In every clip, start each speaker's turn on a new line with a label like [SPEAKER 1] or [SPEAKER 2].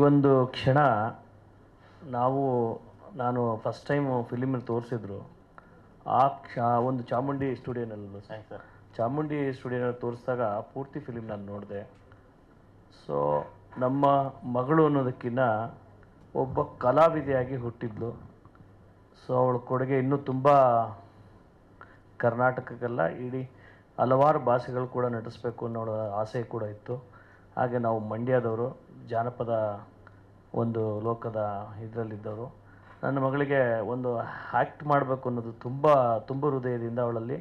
[SPEAKER 1] ಈ ಒಂದು ಕ್ಷಣ ನಾವು ನಾನು ಫಸ್ಟ್ ಟೈಮು ಫಿಲಿಮಲ್ಲಿ ತೋರಿಸಿದ್ರು. ಆ ಕ್ಷ ಒಂದು ಚಾಮುಂಡಿ ಸ್ಟುಡಿಯೋನಲ್ಲಿ
[SPEAKER 2] ಸರ್
[SPEAKER 1] ಚಾಮುಂಡಿ ಸ್ಟುಡಿಯೋನಲ್ಲಿ ತೋರಿಸಿದಾಗ ಪೂರ್ತಿ ಫಿಲಿಮ್ ನಾನು ನೋಡಿದೆ. ಸೊ ನಮ್ಮ ಮಗಳು ಅನ್ನೋದಕ್ಕಿಂತ ಒಬ್ಬ ಕಲಾವಿದೆಯಾಗಿ ಹುಟ್ಟಿದ್ಲು. ಸೊ ಅವಳ ಕೊಡುಗೆ ಇನ್ನೂ ತುಂಬ ಕರ್ನಾಟಕಕ್ಕೆಲ್ಲ ಇಡೀ ಹಲವಾರು ಭಾಷೆಗಳು ಕೂಡ ನಟಿಸ್ಬೇಕು ಅನ್ನೋ ಆಸೆ ಕೂಡ ಇತ್ತು. ಹಾಗೆ ನಾವು ಮಂಡ್ಯದವರು. ಜಾನಪದ ಒಂದು ಲೋಕದ ಇದರಲ್ಲಿದ್ದವರು. ನನ್ನ ಮಗಳಿಗೆ ಒಂದು ಆ್ಯಕ್ಟ್ ಮಾಡಬೇಕು ಅನ್ನೋದು ತುಂಬ ತುಂಬ ಹೃದಯದಿಂದ ಅವಳಲ್ಲಿ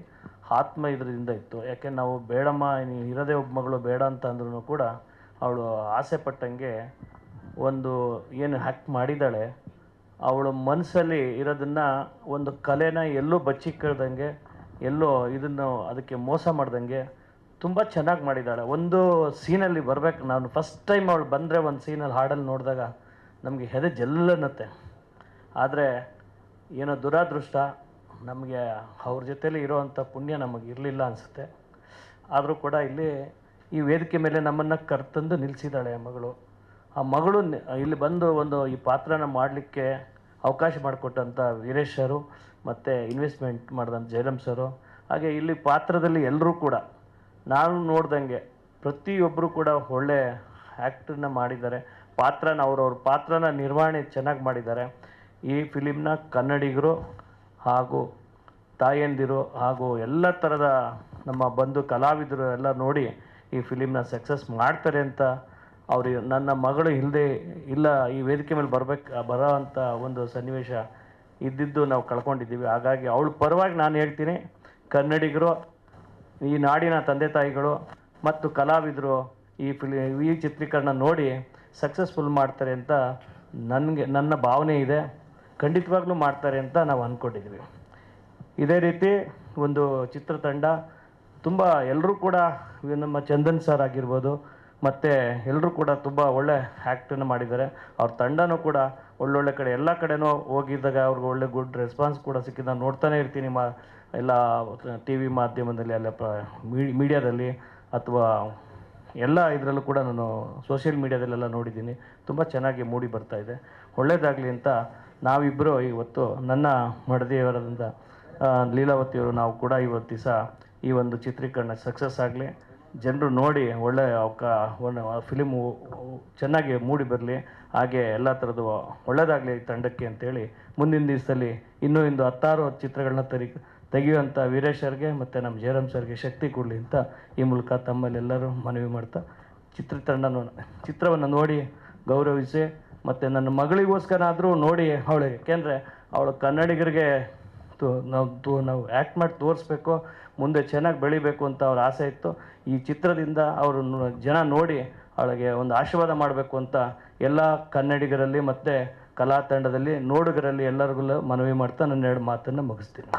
[SPEAKER 1] ಆತ್ಮ ಇದರಿಂದ ಇತ್ತು. ಯಾಕೆ ನಾವು ಬೇಡಮ್ಮ ನೀನು ಇರೋದೇ ಒಬ್ಬ ಮಗಳು ಬೇಡ ಅಂತ ಅಂದ್ರೂ ಕೂಡ ಅವಳು ಆಸೆ ಪಟ್ಟಂಗೆ ಒಂದು ಏನು ಹ್ಯಾಕ್ಟ್ ಮಾಡಿದ್ದಾಳೆ. ಅವಳು ಮನಸ್ಸಲ್ಲಿ ಇರೋದನ್ನು ಒಂದು ಕಲೆನ ಎಲ್ಲೂ ಬಚ್ಚಿಕ್ಕಳ್ದಂಗೆ, ಎಲ್ಲೋ ಇದನ್ನು ಅದಕ್ಕೆ ಮೋಸ ಮಾಡ್ದಂಗೆ ತುಂಬ ಚೆನ್ನಾಗಿ ಮಾಡಿದ್ದಾಳೆ. ಒಂದು ಸೀನಲ್ಲಿ ಬರಬೇಕು. ನಾನು ಫಸ್ಟ್ ಟೈಮ್ ಅವಳು ಬಂದರೆ ಒಂದು ಸೀನಲ್ಲಿ ಹಾಡಲ್ಲಿ ನೋಡಿದಾಗ ನಮಗೆ ಹೆದೆ ಜಲ್ಲನ್ನತ್ತೆ ಆದರೆ ಏನೋ ದುರಾದೃಷ್ಟ. ನಮಗೆ ಅವ್ರ ಜೊತೇಲಿ ಇರೋವಂಥ ಪುಣ್ಯ ನಮಗೆ ಇರಲಿಲ್ಲ ಅನಿಸುತ್ತೆ. ಆದರೂ ಕೂಡ ಇಲ್ಲಿ ಈ ವೇದಿಕೆ ಮೇಲೆ ನಮ್ಮನ್ನು ಕರ್ತಂದು ನಿಲ್ಲಿಸಿದ್ದಾಳೆ ಮಗಳು. ಆ ಮಗಳು ಇಲ್ಲಿ ಬಂದು ಒಂದು ಈ ಪಾತ್ರನ ಮಾಡಲಿಕ್ಕೆ ಅವಕಾಶ ಮಾಡಿಕೊಟ್ಟಂಥ ವೀರೇಶ್ ಸರು ಮತ್ತು ಇನ್ವೆಸ್ಟ್ಮೆಂಟ್ ಮಾಡಿದಂಥ ಜಯರಾಮ್ ಸರು. ಹಾಗೆ ಇಲ್ಲಿ ಪಾತ್ರದಲ್ಲಿ ಎಲ್ಲರೂ ಕೂಡ ನಾನು ನೋಡ್ದಂಗೆ ಪ್ರತಿಯೊಬ್ಬರು ಕೂಡ ಒಳ್ಳೆ ಆ್ಯಕ್ಟ್ರನ್ನ ಮಾಡಿದ್ದಾರೆ. ಪಾತ್ರನ ಅವ್ರವ್ರ ಪಾತ್ರನ ನಿರ್ವಹಣೆ ಚೆನ್ನಾಗಿ ಮಾಡಿದ್ದಾರೆ. ಈ ಫಿಲಿಮ್ನ ಕನ್ನಡಿಗರು ಹಾಗೂ ತಾಯಂದಿರು ಹಾಗೂ ಎಲ್ಲ ಥರದ ನಮ್ಮ ಬಂಧು ಕಲಾವಿದರು ಎಲ್ಲ ನೋಡಿ ಈ ಫಿಲಿಮ್ನ ಸಕ್ಸಸ್ ಮಾಡ್ತಾರೆ ಅಂತ ಅವರು ನನ್ನ ಮಗಳು ಇಲ್ಲದೆ ಇಲ್ಲ, ಈ ವೇದಿಕೆ ಮೇಲೆ ಬರಬೇಕು ಬರೋ ಅಂಥ ಒಂದು ಸನ್ನಿವೇಶ ಇದ್ದಿದ್ದು ನಾವು ಕಳ್ಕೊಂಡಿದ್ದೀವಿ. ಹಾಗಾಗಿ ಅವಳ ಪರವಾಗಿ ನಾನು ಹೇಳ್ತೀನಿ, ಕನ್ನಡಿಗರು ಈ ನಾಡಿನ ತಂದೆ ತಾಯಿಗಳು ಮತ್ತು ಕಲಾವಿದರು ಈ ಫಿಲಿ, ಈ ಚಿತ್ರೀಕರಣ ನೋಡಿ ಸಕ್ಸಸ್ಫುಲ್ ಮಾಡ್ತಾರೆ ಅಂತ ನನಗೆ, ನನ್ನ ಭಾವನೆ ಇದೆ. ಖಂಡಿತವಾಗ್ಲೂ ಮಾಡ್ತಾರೆ ಅಂತ ನಾವು ಅಂದ್ಕೊಂಡಿದ್ವಿ ಇದೇ ರೀತಿ ಒಂದು ಚಿತ್ರತಂಡ ತುಂಬ ಎಲ್ಲರೂ ಕೂಡ ನಮ್ಮ ಚಂದನ್ ಸರ್ ಆಗಿರ್ಬೋದು ಮತ್ತು ಎಲ್ಲರೂ ಕೂಡ ತುಂಬ ಒಳ್ಳೆ ಆ್ಯಕ್ಟನ್ನು ಮಾಡಿದ್ದಾರೆ. ಅವ್ರ ತಂಡನೂ ಕೂಡ ಒಳ್ಳೊಳ್ಳೆ ಕಡೆ, ಎಲ್ಲ ಕಡೆನೂ ಹೋಗಿದ್ದಾಗ ಅವ್ರಿಗೆ ಒಳ್ಳೆ ಗುಡ್ ರೆಸ್ಪಾನ್ಸ್ ಕೂಡ ಸಿಕ್ಕಿದ್ದು ನಾನು ನೋಡ್ತಾನೆ ಇರ್ತೀನಿ ಮಾ, ಎಲ್ಲ ಟಿ ವಿ ಮಾಧ್ಯಮದಲ್ಲಿ ಅಲ್ಲ ಪ್ರ ಮೀಡಿಯಾದಲ್ಲಿ ಅಥವಾ ಎಲ್ಲ ಇದರಲ್ಲೂ ಕೂಡ ನಾನು ಸೋಷಿಯಲ್ ಮೀಡ್ಯಾದಲ್ಲೆಲ್ಲ ನೋಡಿದ್ದೀನಿ. ತುಂಬ ಚೆನ್ನಾಗಿ ಮೂಡಿ ಬರ್ತಾ ಇದೆ. ಒಳ್ಳೆಯದಾಗಲಿ ಅಂತ ನಾವಿಬ್ಬರು ಇವತ್ತು ನನ್ನ ಮಡದಿಯವರಾದಂಥ ಲೀಲಾವತಿಯವರು ನಾವು ಕೂಡ ಇವತ್ತು ದಿವಸ ಈ ಒಂದು ಚಿತ್ರೀಕರಣ ಸಕ್ಸಸ್ ಆಗಲಿ ಜನರು ನೋಡಿ ಒಳ್ಳೆಯ ಅವಕ ಒಂದು ಫಿಲಿಮು ಚೆನ್ನಾಗಿ ಮೂಡಿ ಬರಲಿ, ಹಾಗೆ ಎಲ್ಲ ಥರದ್ದು ಒಳ್ಳೆಯದಾಗಲಿ ತಂಡಕ್ಕೆ ಅಂತೇಳಿ ಮುಂದಿನ ದಿವಸದಲ್ಲಿ ಇನ್ನೂ ಇಂದು ಹತ್ತಾರು ಚಿತ್ರಗಳನ್ನ ತರಿ ತೆಗೆಯುವಂಥ ವೀರೇಶ್ ಸರ್ಗೆ ಮತ್ತು ನಮ್ಮ ಜಯರಾಮ್ ಸರ್ಗೆ ಶಕ್ತಿ ಕೊಡಲಿ ಅಂತ ಈ ಮೂಲಕ ತಮ್ಮಲ್ಲೆಲ್ಲರೂ ಮನವಿ ಮಾಡ್ತಾ ಚಿತ್ರತಂಡ ಚಿತ್ರವನ್ನು ನೋಡಿ ಗೌರವಿಸಿ ಮತ್ತು ನನ್ನ ಮಗಳಿಗೋಸ್ಕರ ಆದರೂ ನೋಡಿ ಅವಳಿಗೆ. ಏಕೆಂದರೆ ಅವಳು ಕನ್ನಡಿಗರಿಗೆ ನಾವು ನಾವು ಆ್ಯಕ್ಟ್ ಮಾಡಿ ತೋರಿಸ್ಬೇಕು, ಮುಂದೆ ಚೆನ್ನಾಗಿ ಬೆಳಿಬೇಕು ಅಂತ ಅವ್ರ ಆಸೆ ಇತ್ತು. ಈ ಚಿತ್ರದಿಂದ ಅವರು ಜನ ನೋಡಿ ಅವಳಿಗೆ ಒಂದು ಆಶೀರ್ವಾದ ಮಾಡಬೇಕು ಅಂತ ಎಲ್ಲ ಕನ್ನಡಿಗರಲ್ಲಿ ಮತ್ತು ಕಲಾ ತಂಡದಲ್ಲಿ ನೋಡುಗರಲ್ಲಿ ಎಲ್ಲರಿಗೂ ಮನವಿ ಮಾಡ್ತಾ ನನ್ನ ಎರಡು ಮಾತನ್ನು ಮುಗಿಸ್ತೀನಿ.